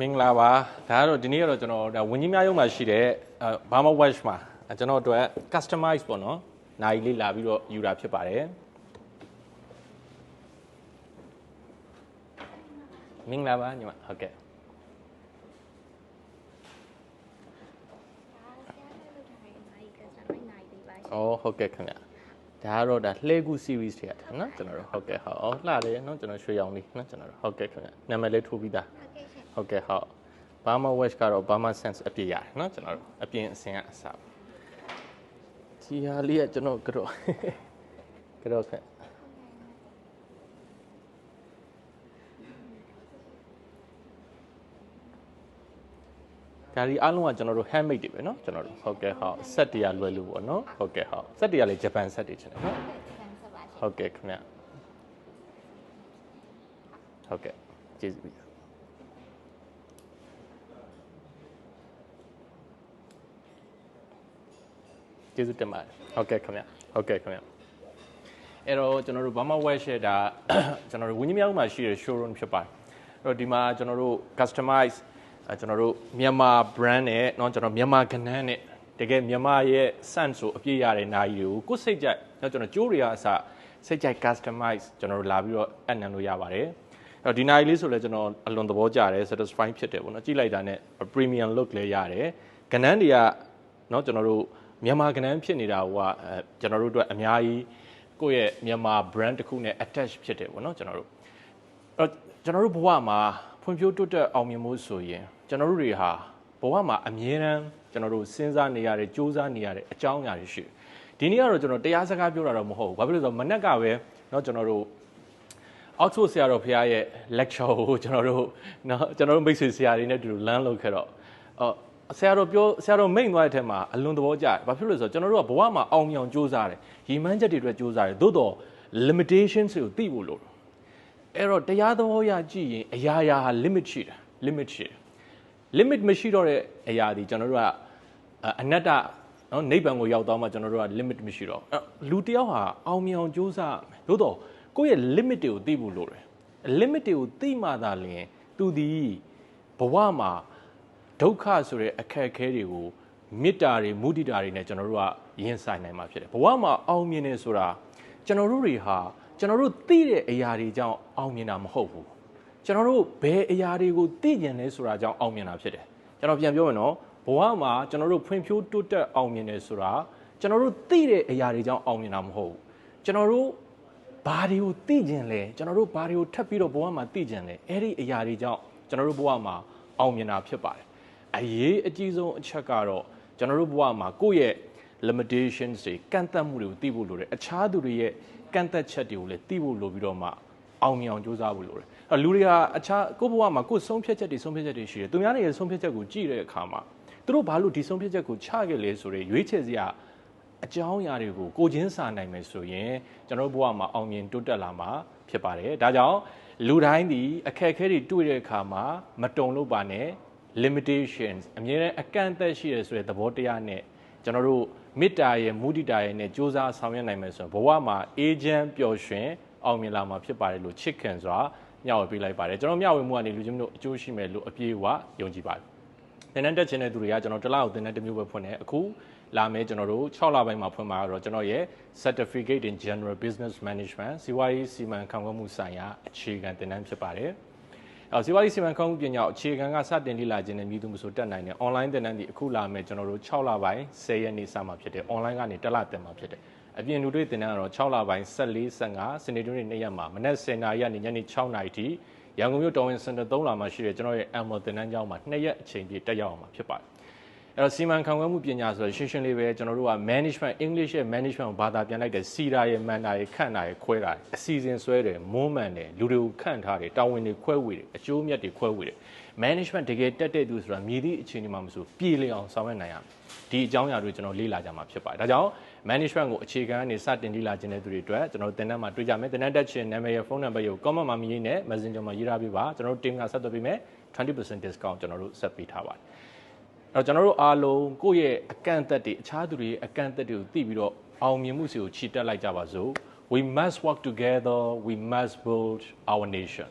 မင်္ဂလာပါဒါကတော့ဒီနေ့ကတော့ကျွန်တော်ဒါဝင်းကြီးများရုံမှာရှိတဲ့ဘာမ watch မှာအဲကျွန်တော်တို့ customize ပေါ့နော်နိုင်လေးလာပြီးတော့ယူတာဖြစ်ပါတယ်မင်္ဂလာပါညီမဟုတ်ကဲ့อ๋อဟုတ်ကဲ့ခင်ဗျာဒါကတော့ဒါလှဲကူ series တွေရတယ်နော်ကျွန်တော်တို့ဟုတ်ကဲ့ဟုတ်အော်လှတယ်နော်ကျွန်တော်ရွှေရောင်လေးနော်ကျွန်တော်တို့ဟုတ်ကဲ့ခင်ဗျာနာမည်လေးထိုးပြီးသားဟုတ်ကဲ့ ဟုတ် Burma Watch ကတော့ Burma Sense အပြည့်ရတယ်နော်ကျွန်တော်တို့အပြင်အစင်ကအစားဒီဟာလေးကကျွန်တော်ကတော့ကတော့ခင်ဒါဒီအားလုံးကကျွန်တော်တို့ handmade တွေပဲเนาะကျွန်တော်တို့ဟုတ်ကဲ့ဟုတ် set တရားလွယ်လို့ပေါ့เนาะဟုတ်ကဲ့ဟုတ် set တရားလေးဂျပန် set တွေချင်တယ်เนาะဟုတ်ကဲ့ခင်ဗျဟုတ်ကဲ့ကျေးဇူး ကျေးဇူးတင်ပါတယ်ဟုတ်ကဲ့ခင်ဗျဟုတ်ကဲ့ခင်ဗျအဲ့တော့ကျွန်တော်တို့ Burma Wear ရဲ့ဒါကျွန်တော်တို့ဝင်းကြီးမြောက်မှာရှိတဲ့ showroom ဖြစ်ပါတယ်အဲ့တော့ဒီမှာကျွန်တော်တို့ customize အဲကျွန်တော်တို့မြန်မာ brand နဲ့เนาะကျွန်တော်မြန်မာကဏ္ဍနဲ့တကယ်မြန်မာရဲ့ sense ဆိုအပြည့်ရတဲ့နာရီတွေကိုကိုယ်စိတ်ကြိုက်เนาะကျွန်တော်ကြိုးတွေကအစစိတ်ကြိုက် customize ကျွန်တော်တို့လာပြီးတော့အပ်နှံလို့ရပါတယ်အဲ့တော့ဒီနာရီလေးဆိုလဲကျွန်တော်အလွန်သဘောကျတယ် satisfy ဖြစ်တယ်ပေါ့နော်ကြည့်လိုက်တာနဲ့ premium look လည်းရတယ်ကဏ္ဍတွေကเนาะကျွန်တော်တို့ မြန်မာကဏ္ဍဖြစ်နေတာကအဲကျွန်တော်တို့အတွက်အများကြီးကိုယ့်ရဲ့မြန်မာ brand တစ်ခုနဲ့ attach ဖြစ်တယ်ပေါ့နော်ကျွန်တော်တို့အဲ့တော့ကျွန်တော်တို့ဘဝမှာဖွံ့ဖြိုးတိုးတက်အောင်မြင်မှုဆိုရင်ကျွန်တော်တို့တွေဟာဘဝမှာအမြဲတမ်းကျွန်တော်တို့စဉ်းစားနေရတဲ့စူးစမ်းနေရတဲ့အကြောင်းအရာတွေရှိဒီနေ့ကတော့ကျွန်တော်တရားစကားပြောတာတော့မဟုတ်ဘူးဘာဖြစ်လို့လဲဆိုတော့မနက်ကပဲเนาะကျွန်တော်တို့အောက်ဆိုဆရာတော်ဖရားရဲ့ lecture ကိုကျွန်တော်တို့เนาะကျွန်တော်တို့မိတ်ဆွေဆရာတွေနဲ့အတူတူလမ်းလုပ်ခဲ့တော့အော် ဆရာတော်ပြောဆရာတော်မိန်သွားတဲ့အထက်မှာအလွန်သဘောကျတယ်ဘာဖြစ်လို့လဲဆိုတော့ကျွန်တော်တို့ကဘဝမှာအောင်မြင်အောင်စူးစမ်းတယ်ရည်မှန်းချက်တွေအတွက်စူးစမ်းတယ်သို့တော့ limitations တွေကိုသိဖို့လိုတယ်အဲ့တော့တရားသဘောရကြည့်ရင်အရာရာဟာ limit ရှိတယ် limit ရှိတယ် limit မရှိတော့တဲ့အရာဒီကျွန်တော်တို့ကအနတ္တနော်နိဗ္ဗာန်ကိုရောက်သွားမှကျွန်တော်တို့က limit မရှိတော့အဲ့လူတယောက်ဟာအောင်မြင်အောင်ကြိုးစားသို့တော့ကိုယ့်ရဲ့ limit တွေကိုသိဖို့လိုတယ် limit တွေကိုသိမှသာလျှင်သူဒီဘဝမှာ ဒုက္ခဆိုတဲ့အခက်အခဲတွေကိုမေတ္တာတွေမုဒိတာတွေနဲ့ကျွန်တော်တို့ကရင်ဆိုင်နိုင်မှာဖြစ်တယ်ဘဝမှာအောင်မြင်နေဆိုတာကျွန်တော်တို့တွေဟာကျွန်တော်တို့သိတဲ့အရာတွေကြောင့်အောင်မြင်တာမဟုတ်ဘူးကျွန်တော်တို့ဘယ်အရာတွေကိုသိကျင်လဲဆိုတာကြောင့်အောင်မြင်တာဖြစ်တယ်ကျွန်တော်ပြန်ပြောမယ်နော်ဘဝမှာကျွန်တော်တို့ဖွံ့ဖြိုးတိုးတက်အောင်မြင်တယ်ဆိုတာကျွန်တော်တို့သိတဲ့အရာတွေကြောင့်အောင်မြင်တာမဟုတ်ဘူးကျွန်တော်တို့ဘာတွေကိုသိကျင်လဲကျွန်တော်တို့ဘာတွေကိုထပ်ပြီးတော့ဘဝမှာသိကျင်လဲအဲ့ဒီအရာတွေကြောင့်ကျွန်တော်တို့ဘဝမှာအောင်မြင်တာဖြစ်ပါတယ် အရေးအကြီးဆုံးအချက်ကတော့ကျွန်တော်တို့ဘဝမှာကိုယ့်ရဲ့ limitations တွေကန့်သတ်မှုတွေကိုသိဖို့လိုတယ်အခြားသူတွေရဲ့ကန့်သက်ချက်တွေကိုလည်းသိဖို့လိုပြီးတော့မှအောင်မြင်အောင်ကြိုးစားဖို့လိုတယ်အဲလူတွေကအခြားကိုယ့်ဘဝမှာကိုယ်ဆုံးဖြတ်ချက်တွေဆုံးဖြတ်ချက်တွေရှိတယ်သူများတွေရဲ့ဆုံးဖြတ်ချက်ကိုကြည့်တဲ့အခါမှာသူတို့ဘာလို့ဒီဆုံးဖြတ်ချက်ကိုချခဲ့လဲဆိုရင်ရွေးချယ်စရာအကြောင်းအရာတွေကိုကိုချင်းစာနိုင်မယ်ဆိုရင်ကျွန်တော်တို့ဘဝမှာအောင်မြင်တိုးတက်လာမှာဖြစ်ပါတယ်ဒါကြောင့်လူတိုင်းဒီအခက်အခဲတွေတွေ့တဲ့အခါမှာမတုံလို့ပါနဲ့ limitations အမြဲတမ်းအကန့်အသတ်ရှိရဆိုတဲ့သဘောတရားနဲ့ကျွန်တော်တို့မေတ္တာရဲ့မုဒိတာရဲ့နဲ့စူးစမ်းဆောင်ရွက်နိုင်မယ်ဆိုရင်ဘဝမှာအေဂျင့်ပျော်ရွှင်အောင်မြင်လာမှာဖြစ်ပါတယ်လို့ချစ်ခင်စွာမျှဝေပေးလိုက်ပါတယ်ကျွန်တော်မျှဝေမှုကနေလူချင်းတို့အကျိုးရှိမယ်လို့အပြည့်အဝယုံကြည်ပါတယ်သင်တန်းတက်ချင်တဲ့သူတွေကကျွန်တော်တစ်လောက်သင်တန်းတစ်မျိုးပဲဖွင့်တယ်အခုလာမယ်ကျွန်တော်တို့6လပိုင်းမှာဖွင့်မှာတော့ကျွန်တော်ရဲ့ Certificate in General Business Management စီးပွားရေးစီမံခန့်ခွဲမှုဆိုင်ရာအခြေခံသင်တန်းဖြစ်ပါတယ်။အဲ စီးပွားရေးစီမံခန့်ခွဲမှုပညာအခြေခံကစတင်လေ့လာခြင်းနဲ့မြည်သူမဆိုတက်နိုင်တဲ့ online သင်တန်းဒီအခုလာမယ်ကျွန်တော်တို့6လပိုင်း10ရက်နေ့စမှာဖြစ်တယ် online ကနေတက်လာတင်မှာဖြစ်တယ်။အပြင်လူတွေသင်တန်းကတော့6လပိုင်း14 15စနေနေ့နေ့ရက်မှာမနက်10:00နာရီကနေညနေ6:00နာရီထိရန်ကုန်မြို့တော်ဝင်စင်တာ3လမှာရှိတဲ့ကျွန်တော်ရဲ့ Ammo သင်တန်းကျောင်းမှာ2ရက်အချိန်ပြည့်တက်ရောက်အောင်မှာဖြစ်ပါတယ်။ အဲ့တော့စီမံခန့်ခွဲမှုပညာဆိုတော့ရှင်းရှင်းလေးပဲကျွန်တော်တို့က management English ရဲ့ management ကိုဘာသာပြန်လိုက်တယ်စီတာရဲ့ manner ရဲ့ခန့်တာရဲ့ခွဲတာရဲ့အစီအစဉ်ဆွဲတယ်မွမ်းမံတယ်လူတွေကိုခန့်ထားတယ်တာဝန်တွေခွဲဝေတယ်အကျိုးမြတ်တွေခွဲဝေတယ် management တကယ်တက်တဲ့သူဆိုတာမြည်သည့်အခြေအနေမှာမဆိုပြည်လည်အောင်ဆောင်ရွက်နိုင်ရမယ်ဒီအကြောင်းအရာတွေကျွန်တော်လေ့လာကြမှာဖြစ်ပါတယ်ဒါကြောင့် management ကိုအခြေခံကနေစတင်လေ့လာခြင်းတဲ့သူတွေအတွက်ကျွန်တော်သင်တန်းမှာတွေ့ကြမယ်သင်တန်းတက်ခြင်းနာမည်ရဲ့ဖုန်းနံပါတ်ကို comment မှာမြည်နဲ့ messenger မှာရေးထားပေးပါကျွန်တော်တို့ team ကဆက်သွယ်ပေးမယ်20% discount ကျွန်တော်တို့ဆက်ပေးထားပါတယ်အဲ့ တော့ကျွန်တော်တို့အားလုံးကိုယ့်ရဲ့အကန့်အသတ်တွေအခြားသူတွေရဲ့အကန့်အသတ်တွေကိုသိပြီးတော့အောင်မြင်မှုစီကိုခြိတက်လိုက်ကြပါစို့ we must work together we must build our nation